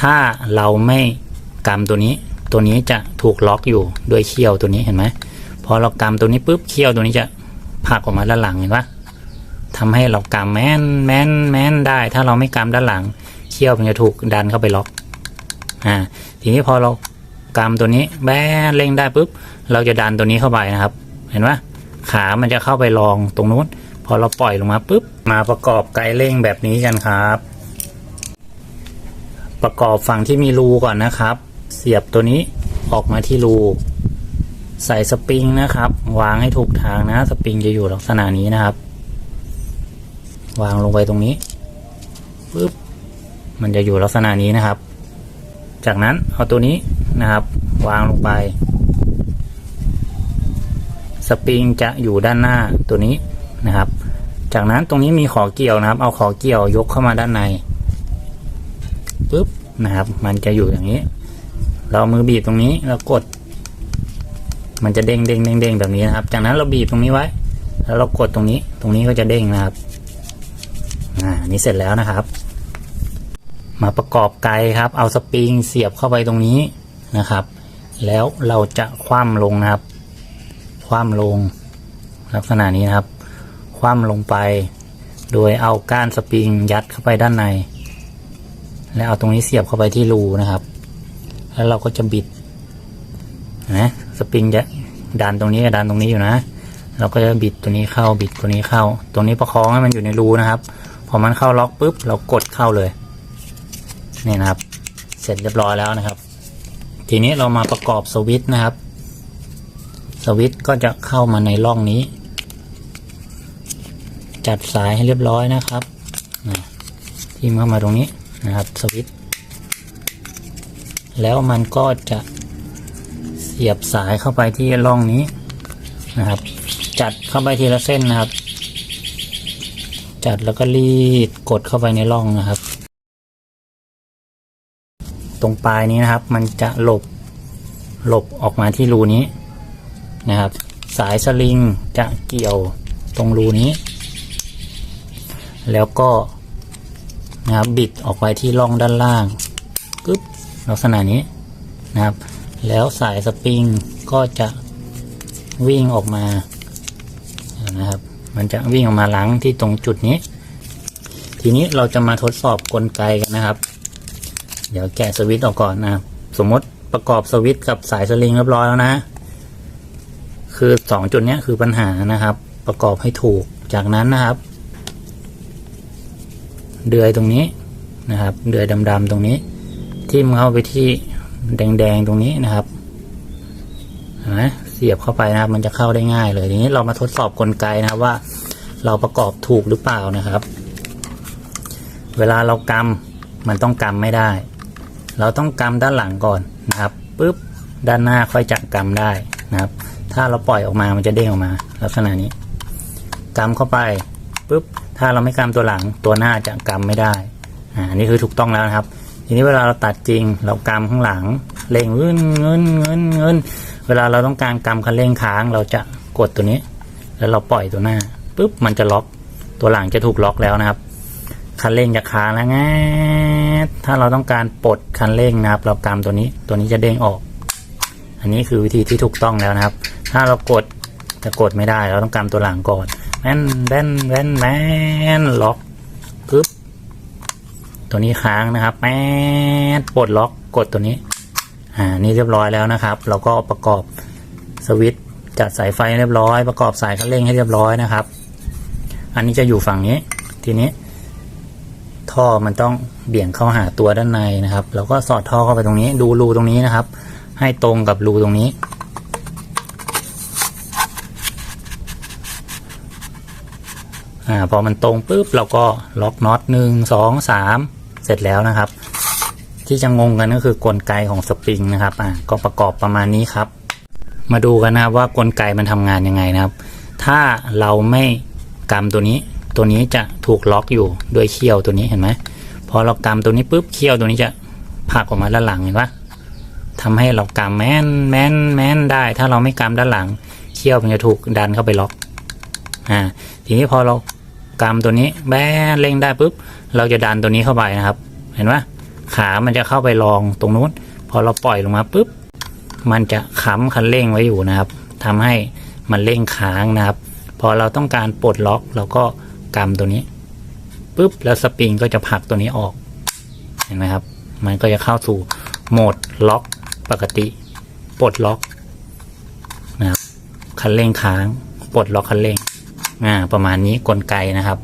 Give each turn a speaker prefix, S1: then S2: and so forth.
S1: ถ้าเราไม่กำตัวนี้ ตัวนี้จะถูกล็อกอยู่ด้วยเขี้ยวตัวนี้เห็นไหมพอเรากำตัวนี้ปุ๊บเขี้ยวตัวนี้จะผักออกมาด้านหลังเห็นปะทำให้เรากำแม่นแม่นแม่นได้ ถ้าเราไม่กำด้านหลังเขี้ยวมันจะถูกดันเข้าไปล็อกอ่าทีนี้พอเรากำตัวนี้แบ้เร่งได้ปุ๊บเราจะดันตัวนี้เข้าไปนะครับ เห็นปะขามันจะเข้าไปรองตรงนู้น พอเราปล่อยลงมาปุ๊บมาประกอบไกด์เร่งแบบนี้กันครับ ประกอบฝั่งที่มีรูก่อนนะครับ เสียบตัวนี้ออกมาที่รู ใส่สปริงนะครับ วางให้ถูกทางนะ สปริงจะอยู่ลักษณะนี้นะครับ วางลงไปตรงนี้ปุ๊บมันจะอยู่ลักษณะนี้นะครับ จากนั้นเอาตัวนี้นะครับ วางลงไป สปริงจะอยู่ด้านหน้าตัวนี้นะครับ จากนั้นตรงนี้มีขอเกี่ยวนะครับ เอาขอเกี่ยวยกเข้ามาด้านใน นะครับ มันจะอยู่อย่างนี้ เรามือบีบตรงนี้แล้วกด มันจะเด้งเด้งเด้งเด้งแบบนี้นะครับ จากนั้นเราบีบตรงนี้ไว้ แล้วเรากดตรงนี้ ตรงนี้ก็จะเด้งนะครับ อ่านี่เสร็จแล้วนะครับ มาประกอบไกครับ เอาสปริงเสียบเข้าไปตรงนี้นะครับ แล้วเราจะคว่ำลงนะครับ คว่ำลงลักษณะนี้นะครับ คว่ำลงไป โดยเอาก้านสปริงยัดเข้าไปด้านใน แล้วเอาตรงนี้เสียบเข้าไปที่รูนะครับ แล้วเราก็จะบิดนะสปริงจะดันตรงนี้กับดันตรงนี้อยู่นะเราก็จะบิดตัวนี้เข้าบิดตัวนี้เข้า ตรงนี้ประคองให้มันอยู่ในรูนะครับพอมันเข้าล็อกปุ๊บเรากดเข้าเลยนี่นะครับ เสร็จเรียบร้อยแล้วนะครับ ทีนี้เรามาประกอบสวิตช์นะครับ สวิตช์ก็จะเข้ามาในร่องนี้ จัดสายให้เรียบร้อยนะครับทิมเข้ามาตรงนี้ นะครับสวิตช์แล้วมันก็จะเสียบสายเข้าไปที่ร่องนี้นะครับ จัดเข้าไปทีละเส้นนะครับ จัดแล้วก็รีดกดเข้าไปในร่องนะครับ ตรงปลายนี้นะครับ มันจะหลบหลบออกมาที่รูนี้นะครับ สายสลิงจะเกี่ยวตรงรูนี้ แล้วก็ นะครับ บิดออกไปที่ร่องด้านล่างกึ๊บลักษณะนี้นะครับ แล้วสายสปริงก็จะวิ่งออกมานะครับ มันจะวิ่งออกมาหลังที่ตรงจุดนี้ ทีนี้เราจะมาทดสอบกลไกกันนะครับ เดี๋ยวแกะสวิตช์ออกก่อนนะครับสมมติประกอบสวิตช์กับสายสลิงเรียบร้อยแล้วนะ คือสองจุดนี้คือปัญหานะครับ ประกอบให้ถูกจากนั้นนะครับ เดือยตรงนี้นะครับ เดือยดำๆตรงนี้ ทิ่มเข้าไปที่แดงๆตรงนี้นะครับนไหมเสียบเข้าไปนะครับ มันจะเข้าได้ง่ายเลยทีนี้เรามาทดสอบกลไกนะครับว่า เราประกอบถูกหรือเปล่านะครับ เวลาเรากำมันต้องกำไม่ได้ เราต้องกำด้านหลังก่อนนะครับปุ๊บด้านหน้าค่อยจับกำได้นะครับ ถ้าเราปล่อยออกมามันจะเด้งออกมา ลักษณะนี้กำเข้าไปปุ๊บ ถ้าเราไม่กำตัวหลังตัวหน้าจะกำไม่ได้อ่านนี่คือถูกต้องแล้วนะครับ ทีนี้เวลาเราตัดจริงเรากำข้างหลังเร่งเงินเงินเงินเงินเวลาเราต้องการกำคันเร่งค้างเราจะกดตัวนี้ แล้วเราปล่อยตัวหน้าปุ๊บมันจะล็อก ตัวหลังจะถูกล็อกแล้วนะครับคันเร่งจะค้างแล้วไงถ้าเราต้องการปลดคันเร่งนะครับ เรากำตัวนี้ตัวนี้จะเด้งออก อันนี้คือวิธีที่ถูกต้องแล้วนะครับ ถ้าเรากดจะกดไม่ได้ เราต้องกำตัวหลังก่อน แม่นแม่นแม่นแม่นล็อกปึ๊บตัวนี้ค้างนะครับ แม่นปลดล็อกกดตัวนี้ อ่า นี่เรียบร้อยแล้วนะครับ เราก็ประกอบสวิตช์จัดสายไฟเรียบร้อย ประกอบสายคันเร่งให้เรียบร้อยนะครับ อันนี้จะอยู่ฝั่งนี้ ทีนี้ ท่อมันต้องเบี่ยงเข้าหาตัวด้านในนะครับ เราก็สอดท่อเข้าไปตรงนี้ ดูรูตรงนี้นะครับ ให้ตรงกับรูตรงนี้ อ่าพอมันตรงปุ๊บเราก็ล็อกน็อตหนึ่งสองสามเสร็จแล้วนะครับ ที่จะงงกันก็คือกลไกของสปริงนะครับอ่าก็ประกอบประมาณนี้ครับ มาดูกันนะครับว่ากลไกมันทำงานยังไงนะครับ ถ้าเราไม่กำตัวนี้ ตัวนี้จะถูกล็อกอยู่ด้วยเขี้ยวตัวนี้เห็นไหมพอเรากำตัวนี้ปุ๊บเขี้ยวตัวนี้จะผักออกมาด้านหลังเห็นปะทำให้เรากำแม่นแม่นแม่นได้ ถ้าเราไม่กำด้านหลังเขี้ยวมันจะถูกดันเข้าไปล็อก อ่าทีนี้พอเรากำตัวนี้แบ้เร่งได้ปุ๊บเราจะดันตัวนี้เข้าไปนะครับ เห็นปะขามันจะเข้าไปรองตรงนู้น พอเราปล่อยลงมาปุ๊บมันจะค้ำคันเร่งไว้อยู่นะครับทำให้มันเร่งค้างนะครับ พอเราต้องการปลดล็อกเราก็กำตัวนี้ปุ๊บแล้วสปริงก็จะผลักตัวนี้ออก เห็นไหมครับ มันก็จะเข้าสู่โหมดล็อกปกติปลดล็อกนะครับคันเร่งค้างปลดล็อกคันเร่ง อ่าประมาณนี้กลไกนะครับ